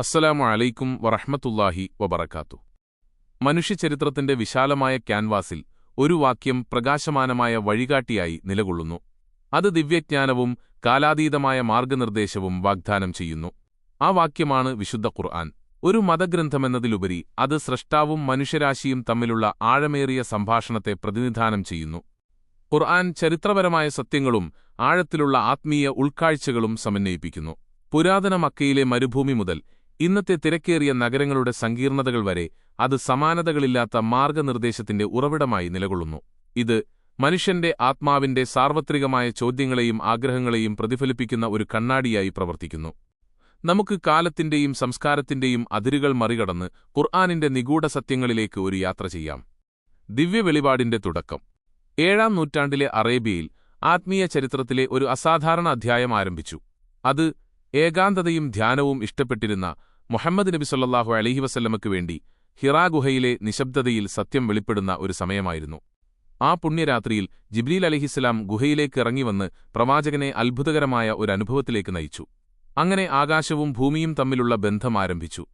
അസ്സലാമു അലൈക്കും വറഹ്മത്തുള്ളാഹി വബറക്കാത്തു മനുഷ്യചരിത്രത്തിന്റെ വിശാലമായ ക്യാൻവാസിൽ ഒരു വാക്യം പ്രകാശമാനമായ വഴികാട്ടിയായി നിലകൊള്ളുന്നു. അത് ദിവ്യജ്ഞാനവും കാലാതീതമായ മാർഗനിർദ്ദേശവും വാഗ്ദാനം ചെയ്യുന്നു. ആ വാക്യമാണ് വിശുദ്ധ ഖുർആൻ. ഒരു മതഗ്രന്ഥമെന്നതിലുപരി അത് സ്രഷ്ടാവും മനുഷ്യരാശിയും തമ്മിലുള്ള ആഴമേറിയ സംഭാഷണത്തെ പ്രതിനിധാനം ചെയ്യുന്നു. ഖുർആൻ ചരിത്രപരമായ സത്യങ്ങളും ആഴത്തിലുള്ള ആത്മീയ ഉൾക്കാഴ്ചകളും സമന്വയിപ്പിക്കുന്നു. പുരാതന മക്കയിലെ മരുഭൂമി മുതൽ ഇന്നത്തെ തിരക്കേറിയ നഗരങ്ങളുടെ സങ്കീർണതകൾ വരെ അത് സമാനതകളില്ലാത്ത മാർഗനിർദ്ദേശത്തിന്റെ ഉറവിടമായി നിലകൊള്ളുന്നു. ഇത് മനുഷ്യന്റെ ആത്മാവിന്റെ സാർവത്രികമായ ചോദ്യങ്ങളെയും ആഗ്രഹങ്ങളെയും പ്രതിഫലിപ്പിക്കുന്ന ഒരു കണ്ണാടിയായി പ്രവർത്തിക്കുന്നു. നമുക്ക് കാലത്തിന്റെയും സംസ്കാരത്തിന്റെയും അതിരുകൾ മറികടന്ന് ഖുർആാനിന്റെ നിഗൂഢ സത്യങ്ങളിലേക്ക് ഒരു യാത്ര ചെയ്യാം. ദിവ്യവെളിപാടിന്റെ തുടക്കം. ഏഴാം നൂറ്റാണ്ടിലെ അറേബ്യയിൽ ആത്മീയ ചരിത്രത്തിലെ ഒരു അസാധാരണ അധ്യായം ആരംഭിച്ചു. അത് ഏകാന്തതയും ധ്യാനവും ഇഷ്ടപ്പെട്ടിരുന്ന മുഹമ്മദ് നബി സല്ലാഹു അലഹി വസല്ലമക്ക് വേണ്ടി ഹിറാ ഗുഹയിലെ നിശബ്ദതയിൽ സത്യം വെളിപ്പെടുന്ന ഒരു സമയമായിരുന്നു. ആ പുണ്യരാത്രിയിൽ ജിബ്രീൽ അലഹിസ്സലാം ഗുഹയിലേക്ക് ഇറങ്ങിവന്ന് പ്രവാചകനെ അത്ഭുതകരമായ ഒരു അനുഭവത്തിലേക്ക് നയിച്ചു. അങ്ങനെ ആകാശവും ഭൂമിയും തമ്മിലുള്ള ബന്ധം ആരംഭിച്ചു.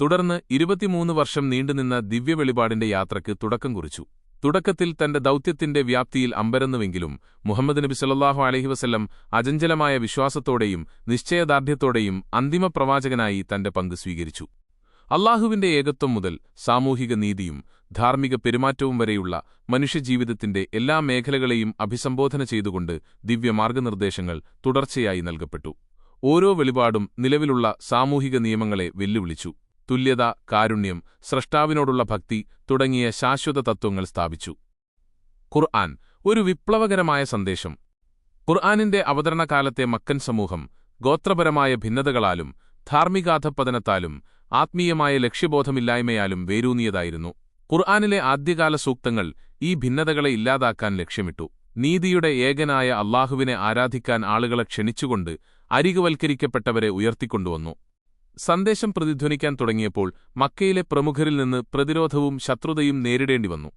തുടർന്ന് ഇരുപത്തിമൂന്ന് വർഷം നീണ്ടുനിന്ന ദിവ്യവെളിപാടിന്റെ യാത്രയ്ക്ക് തുടക്കം കുറിച്ചു. തുടക്കത്തിൽ തന്റെ ദൗത്യത്തിന്റെ വ്യാപ്തിയിൽ അമ്പരന്നുവെങ്കിലും മുഹമ്മദ് നബി സല്ലാഹു അലഹി വസ്ല്ലം അജഞ്ചലമായ വിശ്വാസത്തോടെയും നിശ്ചയദാർഢ്യത്തോടെയും അന്തിമ പ്രവാചകനായി തന്റെ പങ്ക് സ്വീകരിച്ചു. അള്ളാഹുവിന്റെ ഏകത്വം മുതൽ സാമൂഹിക നീതിയും ധാർമ്മിക പെരുമാറ്റവും വരെയുള്ള മനുഷ്യജീവിതത്തിന്റെ എല്ലാ മേഖലകളെയും അഭിസംബോധന ചെയ്തുകൊണ്ട് ദിവ്യമാർഗനിർദ്ദേശങ്ങൾ തുടർച്ചയായി നൽകപ്പെട്ടു. ഓരോ വെളിപാടും നിലവിലുള്ള സാമൂഹിക നിയമങ്ങളെ വെല്ലുവിളിച്ചു. തുല്യത കാരുണ്യം സ്രഷ്ടാവിനോടുള്ള ഭക്തി തുടങ്ങിയ ശാശ്വത തത്വങ്ങൾ സ്ഥാപിച്ചു. ഖുർആൻ ഒരു വിപ്ലവകരമായ സന്ദേശം. ഖുർആാനിന്റെ അവതരണകാലത്തെ മക്കൻ സമൂഹം ഗോത്രപരമായ ഭിന്നതകളാലും ധാർമ്മികാധപ്പതനത്താലും ആത്മീയമായ ലക്ഷ്യബോധമില്ലായ്മയാലും വേരൂന്നിയതായിരുന്നു. ഖുർആാനിലെ ആദ്യകാല സൂക്തങ്ങൾ ഈ ഭിന്നതകളെ ഇല്ലാതാക്കാൻ ലക്ഷ്യമിട്ടു. നീതിയുടെ ഏകനായ അള്ളാഹുവിനെ ആരാധിക്കാൻ ആളുകളെ ക്ഷണിച്ചുകൊണ്ട് അരികുവൽക്കരിക്കപ്പെട്ടവരെ ഉയർത്തിക്കൊണ്ടുവന്നു. സന്ദേശം പ്രതിധ്വനിക്കാൻ തുടങ്ങിയപ്പോൾ മക്കയിലെ പ്രമുഖരിൽ നിന്ന് പ്രതിരോധവും ശത്രുതയും നേരിടേണ്ടി വന്നു.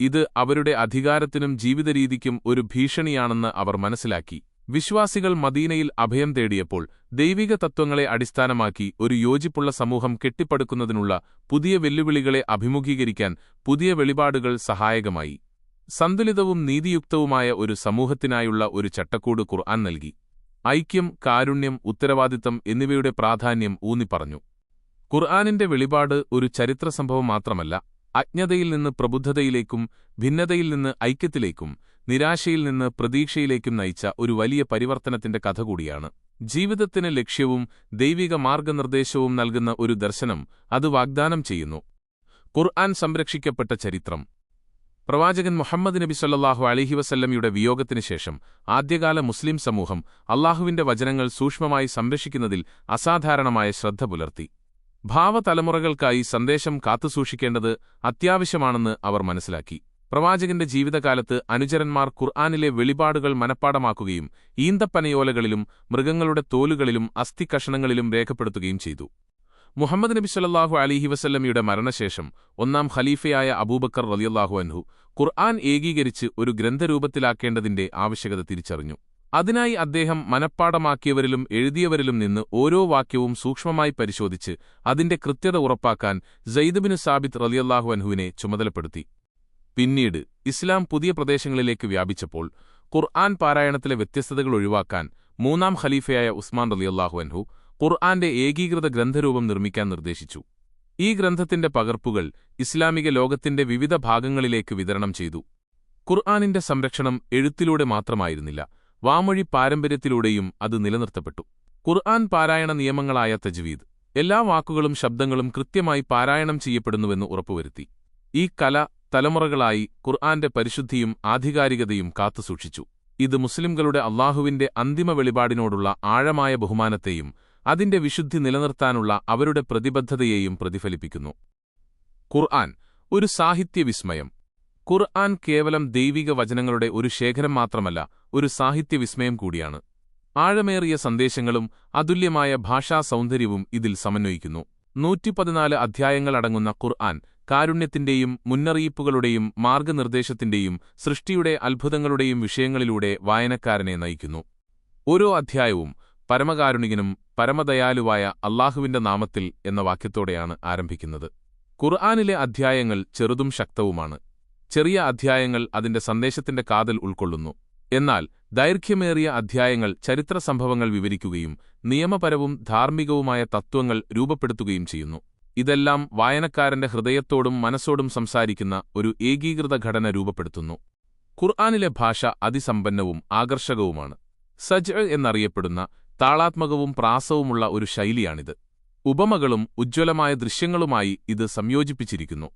ഇത് അവരുടെ അധികാരത്തിനും ജീവിതരീതിക്കും ഒരു ഭീഷണിയാണെന്ന് അവർ മനസ്സിലാക്കി. വിശ്വാസികൾ മദീനയിൽ അഭയം തേടിയപ്പോൾ ദൈവിക തത്വങ്ങളെ അടിസ്ഥാനമാക്കി ഒരു യോജിപ്പുള്ള സമൂഹം കെട്ടിപ്പടുക്കുന്നതിനുള്ള പുതിയ വെല്ലുവിളികളെ അഭിമുഖീകരിക്കാൻ പുതിയ വെളിപാടുകൾ സഹായകമായി. സന്തുലിതവും നീതിയുക്തവുമായ ഒരു സമൂഹത്തിനായുള്ള ഒരു ചട്ടക്കൂട് ഖുർആൻ നൽകി. ഐക്യം കാരുണ്യം ഉത്തരവാദിത്തം എന്നിവയുടെ പ്രാധാന്യം ഊന്നിപ്പറഞ്ഞു. ഖുർആാനിന്റെ വെളിപാട് ഒരു ചരിത്ര സംഭവം മാത്രമല്ല അജ്ഞതയിൽ നിന്ന് പ്രബുദ്ധതയിലേക്കും ഭിന്നതയിൽ നിന്ന് ഐക്യത്തിലേക്കും നിരാശയിൽ നിന്ന് പ്രതീക്ഷയിലേക്കും നയിച്ച ഒരു വലിയ പരിവർത്തനത്തിന്റെ കഥ കൂടിയാണ്. ജീവിതത്തിന് ലക്ഷ്യവും ദൈവിക മാർഗനിർദ്ദേശവും നൽകുന്ന ഒരു ദർശനം അത് വാഗ്ദാനം ചെയ്യുന്നു. ഖുർആൻ സംരക്ഷിക്കപ്പെട്ട ചരിത്രം. പ്രവാചകൻ മുഹമ്മദ് നബി സല്ലാഹു അലിഹി വസല്ലമയുടെ വിയോഗത്തിനു ശേഷം ആദ്യകാല മുസ്ലിം സമൂഹം അള്ളാഹുവിന്റെ വചനങ്ങൾ സൂക്ഷ്മമായി സംരക്ഷിക്കുന്നതിൽ അസാധാരണമായ ശ്രദ്ധ പുലർത്തി. ഭാവതലമുറകൾക്കായി സന്ദേശം കാത്തുസൂക്ഷിക്കേണ്ടത് അത്യാവശ്യമാണെന്ന് അവർ മനസ്സിലാക്കി. പ്രവാചകന്റെ ജീവിതകാലത്ത് അനുചരന്മാർ ഖുർആാനിലെ വെളിപാടുകൾ മനപ്പാടമാക്കുകയും ഈന്തപ്പനയോലകളിലും മൃഗങ്ങളുടെ തോലുകളിലും അസ്ഥികഷണങ്ങളിലും രേഖപ്പെടുത്തുകയും ചെയ്തു. മുഹമ്മദ് നബി സല്ലാഹു അലിഹി വസല്ലമയുടെ മരണശേഷം ഒന്നാം ഖലീഫയായ അബൂബക്കർ റലിയല്ലാഹു അൻഹു ഖുർആൻ ഏകീകരിച്ച് ഒരു ഗ്രന്ഥരൂപത്തിലാക്കേണ്ടതിന്റെ ആവശ്യകത തിരിച്ചറിഞ്ഞു. അതിനായി അദ്ദേഹം മനപ്പാടമാക്കിയവരിലും എഴുതിയവരിലും നിന്ന് ഓരോ വാക്യവും സൂക്ഷ്മമായി പരിശോധിച്ച് അതിന്റെ കൃത്യത ഉറപ്പാക്കാൻ ജയ്ദബിന് സാബിത്ത് റലിയല്ലാഹു അൻഹുവിനെ ചുമതലപ്പെടുത്തി. പിന്നീട് ഇസ്ലാം പുതിയ പ്രദേശങ്ങളിലേക്ക് വ്യാപിച്ചപ്പോൾ ഖുർആൻ പാരായണത്തിലെ വ്യത്യസ്തതകൾ ഒഴിവാക്കാൻ മൂന്നാം ഖലീഫയായ ഉസ്മാൻ റലിയല്ലാഹു അൻഹു ഖുർആന്റെ ഏകീകൃത ഗ്രന്ഥരൂപം നിർമ്മിക്കാൻ നിർദ്ദേശിച്ചു. ഈ ഗ്രന്ഥത്തിന്റെ പകർപ്പുകൾ ഇസ്ലാമിക ലോകത്തിന്റെ വിവിധ ഭാഗങ്ങളിലേക്ക് വിതരണം ചെയ്തു. ഖുർആാനിന്റെ സംരക്ഷണം എഴുത്തിലൂടെ മാത്രമായിരുന്നില്ല വാമൊഴി പാരമ്പര്യത്തിലൂടെയും അത് നിലനിർത്തപ്പെട്ടു. ഖുർആൻ പാരായണ നിയമങ്ങളായ തജ്വീദ് എല്ലാ വാക്കുകളും ശബ്ദങ്ങളും കൃത്യമായി പാരായണം ചെയ്യപ്പെടുന്നുവെന്ന് ഉറപ്പുവരുത്തി. ഈ കല തലമുറകളായി ഖുർആന്റെ പരിശുദ്ധിയും ആധികാരികതയും കാത്തുസൂക്ഷിച്ചു. ഇത് മുസ്ലിംകളുടെ അള്ളാഹുവിന്റെ അന്തിമ വെളിപാടിനോടുള്ള ആഴമായ ബഹുമാനത്തെയും അതിന്റെ വിശുദ്ധി നിലനിർത്താനുള്ള അവരുടെ പ്രതിബദ്ധതയെയും പ്രതിഫലിപ്പിക്കുന്നു. ഖുർആൻ ഒരു സാഹിത്യവിസ്മയം. ഖുർആൻ കേവലം ദൈവിക വചനങ്ങളുടെ ഒരു ശേഖരം മാത്രമല്ല ഒരു സാഹിത്യവിസ്മയം കൂടിയാണ്. ആഴമേറിയ സന്ദേശങ്ങളും അതുല്യമായ ഭാഷാ സൗന്ദര്യവും ഇതിൽ സമന്വയിക്കുന്നു. നൂറ്റിപ്പതിനാല് അധ്യായങ്ങളടങ്ങുന്ന ഖുർആൻ കാരുണ്യത്തിന്റെയും മുന്നറിയിപ്പുകളുടെയും മാർഗനിർദ്ദേശത്തിന്റെയും സൃഷ്ടിയുടെ അത്ഭുതങ്ങളുടെയും വിഷയങ്ങളിലൂടെ വായനക്കാരനെ നയിക്കുന്നു. ഓരോ അധ്യായവും പരമകാരുണികനും പരമദയാലുവായ അള്ളാഹുവിന്റെ നാമത്തിൽ എന്ന വാക്യത്തോടെയാണ് ആരംഭിക്കുന്നത്. ഖുർആാനിലെ അധ്യായങ്ങൾ ചെറുതും ശക്തവുമാണ്. ചെറിയ അധ്യായങ്ങൾ അതിന്റെ സന്ദേശത്തിന്റെ കാതൽ ഉൾക്കൊള്ളുന്നു. എന്നാൽ ദൈർഘ്യമേറിയ അധ്യായങ്ങൾ ചരിത്ര സംഭവങ്ങൾ വിവരിക്കുകയും നിയമപരവും ധാർമ്മികവുമായ തത്വങ്ങൾ രൂപപ്പെടുത്തുകയും ചെയ്യുന്നു. ഇതെല്ലാം വായനക്കാരന്റെ ഹൃദയത്തോടും മനസ്സോടും സംസാരിക്കുന്ന ഒരു ഏകീകൃത ഘടന രൂപപ്പെടുത്തുന്നു. ഖുർആാനിലെ ഭാഷ അതിസമ്പന്നവും ആകർഷകവുമാണ്. സജ് എന്നറിയപ്പെടുന്ന താളാത്മകവും പ്രാസവുമുള്ള ഒരു ശൈലിയാണിത്. ഉപമകളും ഉജ്ജ്വലമായ ദൃശ്യങ്ങളുമായി ഇത് സംയോജിപ്പിച്ചിരിക്കുന്നു.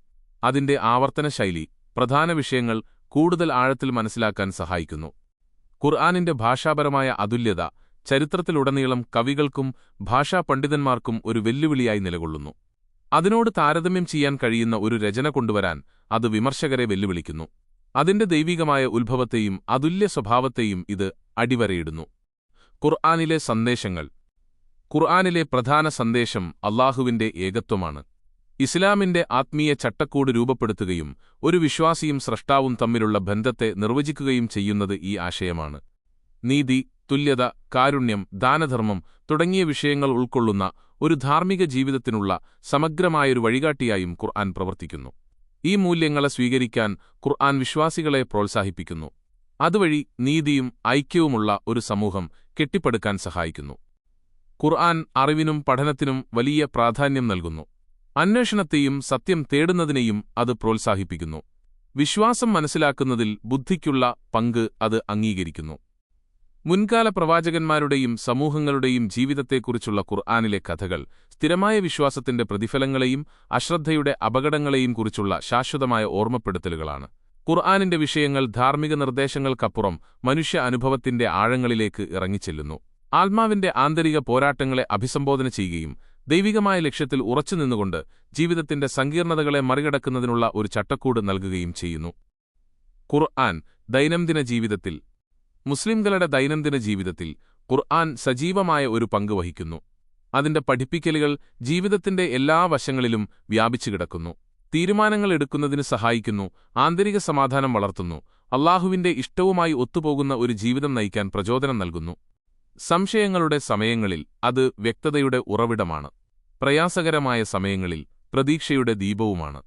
അതിന്റെ ആവർത്തന ശൈലി പ്രധാന വിഷയങ്ങൾ കൂടുതൽ ആഴത്തിൽ മനസ്സിലാക്കാൻ സഹായിക്കുന്നു. ഖുർആാനിന്റെ ഭാഷാപരമായ അതുല്യത ചരിത്രത്തിലുടനീളം കവികൾക്കും ഭാഷാ പണ്ഡിതന്മാർക്കും ഒരു വെല്ലുവിളിയായി നിലകൊള്ളുന്നു. അതിനോട് താരതമ്യം ചെയ്യാൻ കഴിയുന്ന ഒരു രചന കൊണ്ടുവരാൻ അത് വിമർശകരെ വെല്ലുവിളിക്കുന്നു. അതിന്റെ ദൈവികമായ ഉത്ഭവത്തെയും അതുല്യ സ്വഭാവത്തെയും ഇത് അടിവരയിടുന്നു. ഖുർആാനിലെ സന്ദേശങ്ങൾ. ഖുർആാനിലെ പ്രധാന സന്ദേശം അള്ളാഹുവിന്റെ ഏകത്വമാണ്. ഇസ്ലാമിന്റെ ആത്മീയ ചട്ടക്കൂട് രൂപപ്പെടുത്തുകയും ഒരു വിശ്വാസിയും സ്രഷ്ടാവും തമ്മിലുള്ള ബന്ധത്തെ നിർവചിക്കുകയും ചെയ്യുന്നത് ഈ ആശയമാണ്. നീതി തുല്യത കാരുണ്യം ദാനധർമ്മം തുടങ്ങിയ വിഷയങ്ങൾ ഉൾക്കൊള്ളുന്ന ഒരു ധാർമ്മിക ജീവിതത്തിനുള്ള സമഗ്രമായൊരു വഴികാട്ടിയായും ഖുർആൻ പ്രവർത്തിക്കുന്നു. ഈ മൂല്യങ്ങളെ സ്വീകരിക്കാൻ ഖുർആൻ വിശ്വാസികളെ പ്രോത്സാഹിപ്പിക്കുന്നു. അതുവഴി നീതിയും ഐക്യവുമുള്ള ഒരു സമൂഹം കെട്ടിപ്പടുക്കാൻ സഹായിക്കുന്നു. ഖുർആൻ അറിവിനും പഠനത്തിനും വലിയ പ്രാധാന്യം നൽകുന്നു. അന്വേഷണത്തെയും സത്യം തേടുന്നതിനെയും അത് പ്രോത്സാഹിപ്പിക്കുന്നു. വിശ്വാസം മനസ്സിലാക്കുന്നതിൽ ബുദ്ധിക്കുള്ള പങ്ക് അത് അംഗീകരിക്കുന്നു. മുൻകാല പ്രവാചകന്മാരുടെയും സമൂഹങ്ങളുടെയും ജീവിതത്തെക്കുറിച്ചുള്ള ഖുർആാനിലെ കഥകൾ സ്ഥിരമായ വിശ്വാസത്തിന്റെ പ്രതിഫലങ്ങളെയും അശ്രദ്ധയുടെ അപകടങ്ങളെയും കുറിച്ചുള്ള ശാശ്വതമായ ഓർമ്മപ്പെടുത്തലുകളാണ്. ഖുർആാനിന്റെ വിഷയങ്ങൾ ധാർമ്മിക നിർദ്ദേശങ്ങൾക്കപ്പുറം മനുഷ്യ അനുഭവത്തിന്റെ ആഴങ്ങളിലേക്ക് ഇറങ്ങിച്ചെല്ലുന്നു. ആത്മാവിന്റെ ആന്തരിക പോരാട്ടങ്ങളെ അഭിസംബോധന ചെയ്യുകയും ദൈവികമായ ലക്ഷ്യത്തിൽ ഉറച്ചുനിന്നുകൊണ്ട് ജീവിതത്തിന്റെ സങ്കീർണതകളെ മറികടക്കുന്നതിനുള്ള ഒരു ചട്ടക്കൂട് നൽകുകയും ചെയ്യുന്നു. ഖുർആൻ ദൈനംദിന ജീവിതത്തിൽ മുസ്ലിംകളുടെ ദൈനംദിന ജീവിതത്തിൽ ഖുർആൻ സജീവമായ ഒരു പങ്ക് വഹിക്കുന്നു. അതിന്റെ പഠിപ്പിക്കലുകൾ ജീവിതത്തിന്റെ എല്ലാ വശങ്ങളിലും വ്യാപിച്ചു കിടക്കുന്നു. തീരുമാനങ്ങൾ എടുക്കുന്നതിന് സഹായിക്കുന്നു ആന്തരിക സമാധാനം വളർത്തുന്നു അള്ളാഹുവിന്റെ ഇഷ്ടവുമായി ഒത്തുപോകുന്ന ഒരു ജീവിതം നയിക്കാൻ പ്രചോദനം നൽകുന്നു. സംശയങ്ങളുടെ സമയങ്ങളിൽ അത് വ്യക്തതയുടെ ഉറവിടമാണ് പ്രയാസകരമായ സമയങ്ങളിൽ പ്രതീക്ഷയുടെ ദീപവുമാണ്.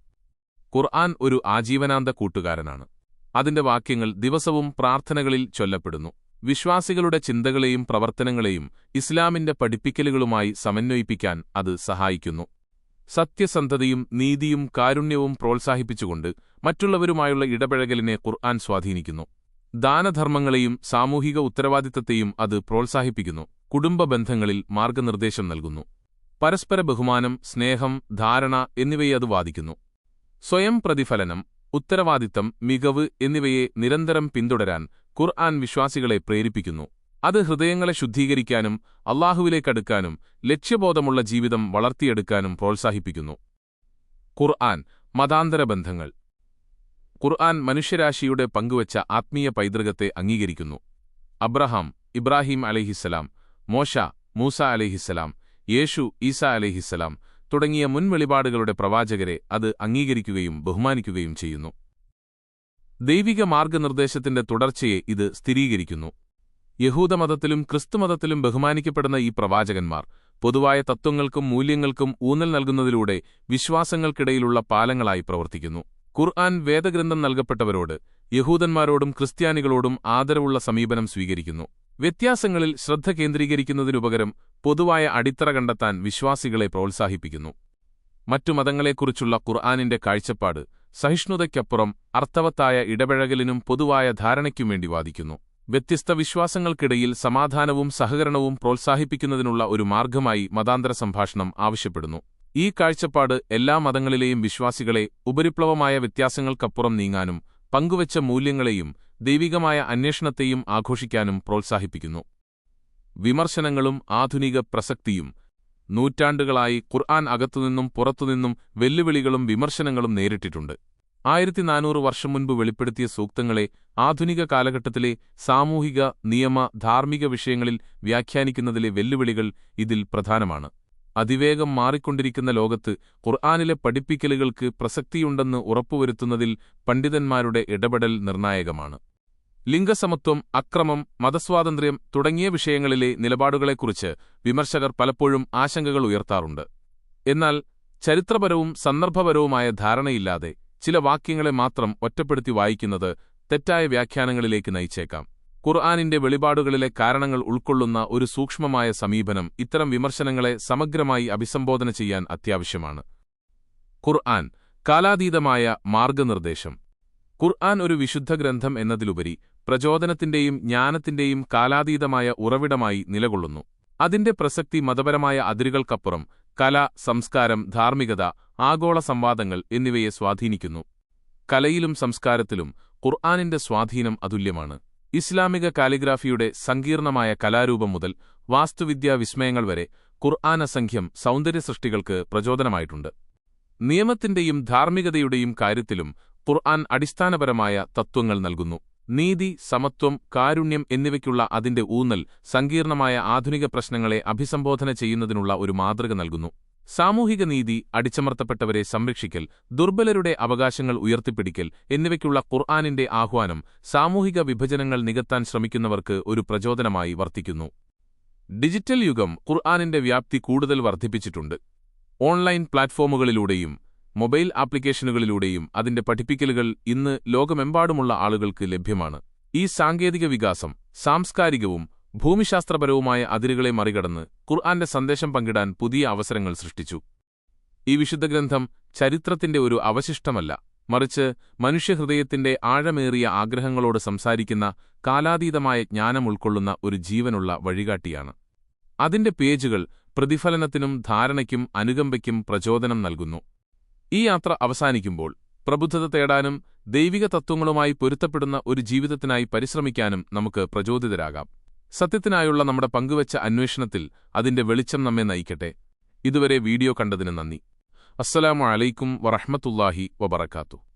ഖുർആൻ ഒരു ആജീവനാന്ത കൂട്ടുകാരനാണ്. അതിന്റെ വാക്യങ്ങൾ ദിവസവും പ്രാർത്ഥനകളിൽ ചൊല്ലപ്പെടുന്നു. വിശ്വാസികളുടെ ചിന്തകളെയും പ്രവർത്തനങ്ങളെയും ഇസ്ലാമിന്റെ പഠിപ്പിക്കലുകളുമായി സമന്വയിപ്പിക്കാൻ അത് സഹായിക്കുന്നു. സത്യസന്ധതയും നീതിയും കാരുണ്യവും പ്രോത്സാഹിപ്പിച്ചുകൊണ്ട് മറ്റുള്ളവരുമായുള്ള ഇടപഴകലിനെ ഖുർആൻ സ്വാധീനിക്കുന്നു. ദാനധർമ്മങ്ങളെയും സാമൂഹിക ഉത്തരവാദിത്തത്തെയും അത് പ്രോത്സാഹിപ്പിക്കുന്നു. കുടുംബ ബന്ധങ്ങളിൽ മാർഗനിർദ്ദേശം നൽകുന്നു. പരസ്പര ബഹുമാനം സ്നേഹം ധാരണ എന്നിവയെ അത് വാദിക്കുന്നു. സ്വയം പ്രതിഫലനം ഉത്തരവാദിത്തം മികവ് എന്നിവയെ നിരന്തരം പിന്തുടരാൻ ഖുർആൻ വിശ്വാസികളെ പ്രേരിപ്പിക്കുന്നു. അത് ഹൃദയങ്ങളെ ശുദ്ധീകരിക്കാനും അള്ളാഹുവിലേക്കടുക്കാനും ലക്ഷ്യബോധമുള്ള ജീവിതം വളർത്തിയെടുക്കാനും പ്രോത്സാഹിപ്പിക്കുന്നു. ഖുർആൻ മതാന്തര ബന്ധങ്ങൾ. ഖുർആൻ മനുഷ്യരാശിയുടെ പങ്കുവച്ച ആത്മീയ പൈതൃകത്തെ അംഗീകരിക്കുന്നു. അബ്രഹാം ഇബ്രാഹിം അലഹിസ്സലാം മോശ മൂസ അലഹിസ്സലാം യേശു ഈസ അലഹിസ്സലാം തുടങ്ങിയ മുൻ വെളിപാടുകളുടെ പ്രവാചകരെ അത് അംഗീകരിക്കുകയും ബഹുമാനിക്കുകയും ചെയ്യുന്നു. ദൈവിക മാർഗനിർദ്ദേശത്തിന്റെ തുടർച്ചയെ ഇത് സ്ഥിരീകരിക്കുന്നു. യഹൂദമതത്തിലും ക്രിസ്തുമതത്തിലും ബഹുമാനിക്കപ്പെടുന്ന ഈ പ്രവാചകന്മാർ പൊതുവായ തത്വങ്ങൾക്കും മൂല്യങ്ങൾക്കും ഊന്നൽ നൽകുന്നതിലൂടെ വിശ്വാസങ്ങൾക്കിടയിലുള്ള പാലങ്ങളായി പ്രവർത്തിക്കുന്നു. ഖുർആൻ വേദഗ്രന്ഥം നൽകപ്പെട്ടവരോട് യഹൂദന്മാരോടും ക്രിസ്ത്യാനികളോടും ആദരവുള്ള സമീപനം സ്വീകരിക്കുന്നു. വ്യത്യാസങ്ങളിൽ ശ്രദ്ധ കേന്ദ്രീകരിക്കുന്നതിനുപകരം പൊതുവായ അടിത്തറ കണ്ടെത്താൻ വിശ്വാസികളെ പ്രോത്സാഹിപ്പിക്കുന്നു. മറ്റു മതങ്ങളെക്കുറിച്ചുള്ള ഖുർആാനിന്റെ കാഴ്ചപ്പാട് സഹിഷ്ണുതയ്ക്കപ്പുറം അർത്ഥവത്തായ ഇടപഴകലിനും പൊതുവായ ധാരണയ്ക്കും വേണ്ടി വാദിക്കുന്നു. വ്യത്യസ്ത വിശ്വാസങ്ങൾക്കിടയിൽ സമാധാനവും സഹകരണവും പ്രോത്സാഹിപ്പിക്കുന്നതിനുള്ള ഒരു മാർഗമായി മതാന്തര സംഭാഷണം ആവശ്യപ്പെടുന്നു. ഈ കാഴ്ചപ്പാട് എല്ലാ മതങ്ങളിലെയും വിശ്വാസികളെ ഉപരിപ്ലവമായ വ്യത്യാസങ്ങൾക്കപ്പുറം നീങ്ങാനും പങ്കുവച്ച മൂല്യങ്ങളെയും ദൈവികമായ അന്വേഷണത്തെയും ആഘോഷിക്കാനും പ്രോത്സാഹിപ്പിക്കുന്നു. വിമർശനങ്ങളും ആധുനിക പ്രസക്തിയും നൂറ്റാണ്ടുകളായി ഖുർആൻ അകത്തുനിന്നും പുറത്തുനിന്നും വെല്ലുവിളികളും വിമർശനങ്ങളും നേരിട്ടിട്ടുണ്ട്. ആയിരത്തി നാനൂറ് വർഷം മുൻപ് വെളിപ്പെടുത്തിയ സൂക്തങ്ങളെ ആധുനിക കാലഘട്ടത്തിലെ സാമൂഹിക നിയമ ധാർമ്മിക വിഷയങ്ങളിൽ വ്യാഖ്യാനിക്കുന്നതിലെ വെല്ലുവിളികൾ ഇതിൽ പ്രധാനമാണ്. അതിവേഗം മാറിക്കൊണ്ടിരിക്കുന്ന ലോകത്ത് ഖുർആാനിലെ പഠിപ്പിക്കലുകൾക്ക് പ്രസക്തിയുണ്ടെന്ന് ഉറപ്പുവരുത്തുന്നതിൽ പണ്ഡിതന്മാരുടെ ഇടപെടൽ നിർണായകമാണ്. ലിംഗസമത്വം അക്രമം മതസ്വാതന്ത്ര്യം തുടങ്ങിയ വിഷയങ്ങളിലെ നിലപാടുകളെക്കുറിച്ച് വിമർശകർ പലപ്പോഴും ആശങ്കകൾ ഉയർത്താറുണ്ട്. എന്നാൽ ചരിത്രപരവും സന്ദർഭപരവുമായ ധാരണയില്ലാതെ ചില വാക്യങ്ങളെ മാത്രം ഒറ്റപ്പെടുത്തി വായിക്കുന്നത് തെറ്റായ വ്യാഖ്യാനങ്ങളിലേക്ക് നയിച്ചേക്കാം. ഖുർആാനിന്റെ വെളിപാടുകളിലെ കാരണങ്ങൾ ഉൾക്കൊള്ളുന്ന ഒരു സൂക്ഷ്മമായ സമീപനം ഇത്തരം വിമർശനങ്ങളെ സമഗ്രമായി അഭിസംബോധന ചെയ്യാൻ അത്യാവശ്യമാണ്. ഖുർആൻ കാലാതീതമായ മാർഗനിർദ്ദേശം. ഖുർആൻ ഒരു വിശുദ്ധ ഗ്രന്ഥം എന്നതിലുപരി പ്രചോദനത്തിന്റെയും ജ്ഞാനത്തിന്റെയും കാലാതീതമായ ഉറവിടമായി നിലകൊള്ളുന്നു. അതിന്റെ പ്രസക്തി മതപരമായ അതിരുകൾക്കപ്പുറം കല സംസ്കാരം ധാർമ്മികത ആഗോള സംവാദങ്ങൾ എന്നിവയെ സ്വാധീനിക്കുന്നു. കലയിലും സംസ്കാരത്തിലും ഖുർആാനിന്റെ സ്വാധീനം അതുല്യമാണ്. ഇസ്ലാമിക കാലിഗ്രാഫിയുടെ സങ്കീർണമായ കലാരൂപം മുതൽ വാസ്തുവിദ്യാ വിസ്മയങ്ങൾ വരെ ഖുർആൻ അസംഖ്യം സൗന്ദര്യസൃഷ്ടികൾക്ക് പ്രചോദനമായിട്ടുണ്ട്. നിയമത്തിന്റെയും ധാർമ്മികതയുടെയും കാര്യത്തിലും ഖുർആൻ അടിസ്ഥാനപരമായ തത്വങ്ങൾ നൽകുന്നു. നീതി സമത്വം കാരുണ്യം എന്നിവയ്ക്കുള്ള അതിന്റെ ഊന്നൽ സങ്കീർണമായ ആധുനിക പ്രശ്നങ്ങളെ അഭിസംബോധന ചെയ്യുന്നതിനുള്ള ഒരു മാതൃക നൽകുന്നു. സാമൂഹിക നീതി അടിച്ചമർത്തപ്പെട്ടവരെ സംരക്ഷിക്കൽ ദുർബലരുടെ അവകാശങ്ങൾ ഉയർത്തിപ്പിടിക്കൽ എന്നിവയ്ക്കുള്ള ഖുർആാനിന്റെ ആഹ്വാനം സാമൂഹിക വിഭജനങ്ങൾ നികത്താൻ ശ്രമിക്കുന്നവർക്ക് ഒരു പ്രചോദനമായി വർത്തിക്കുന്നു. ഡിജിറ്റൽ യുഗം ഖുർആാനിന്റെ വ്യാപ്തി കൂടുതൽ വർദ്ധിപ്പിച്ചിട്ടുണ്ട്. ഓൺലൈൻ പ്ലാറ്റ്ഫോമുകളിലൂടെയും മൊബൈൽ ആപ്ലിക്കേഷനുകളിലൂടെയും അതിന്റെ പഠിപ്പിക്കലുകൾ ഇന്ന് ലോകമെമ്പാടുമുള്ള ആളുകൾക്ക് ലഭ്യമാണ്. ഈ സാങ്കേതിക വികാസം സാംസ്കാരികവും ഭൂമിശാസ്ത്രപരവുമായ അതിരുകളെ മറികടന്ന് ഖുർആന്റെ സന്ദേശം പങ്കിടാൻ പുതിയ അവസരങ്ങൾ സൃഷ്ടിച്ചു. ഈ വിശുദ്ധഗ്രന്ഥം ചരിത്രത്തിന്റെ ഒരു അവശിഷ്ടമല്ല. മറിച്ച് മനുഷ്യഹൃദയത്തിന്റെ ആഴമേറിയ ആഗ്രഹങ്ങളോട് സംസാരിക്കുന്ന കാലാതീതമായ ജ്ഞാനം ഉൾക്കൊള്ളുന്ന ഒരു ജീവനുള്ള വഴികാട്ടിയാണ്. അതിന്റെ പേജുകൾ പ്രതിഫലനത്തിനും ധാരണയ്ക്കും അനുകമ്പയ്ക്കും പ്രചോദനം നൽകുന്നു. ഈ യാത്ര അവസാനിക്കുമ്പോൾ പ്രബുദ്ധത തേടാനും ദൈവിക തത്വങ്ങളുമായി പൊരുത്തപ്പെടുന്ന ഒരു ജീവിതത്തിനായി പരിശ്രമിക്കാനും നമുക്ക് പ്രചോദിതരാകാം. സത്യത്തിനായുള്ള നമ്മുടെ പങ്കുവച്ച അന്വേഷണത്തിൽ അതിന്റെ വെളിച്ചം നമ്മെ നയിക്കട്ടെ. ഇതുവരെ വീഡിയോ കണ്ടതിന് നന്ദി. അസ്സലാമു അലൈക്കും വറഹ്മത്തുള്ളാഹി വബറകാത്തു.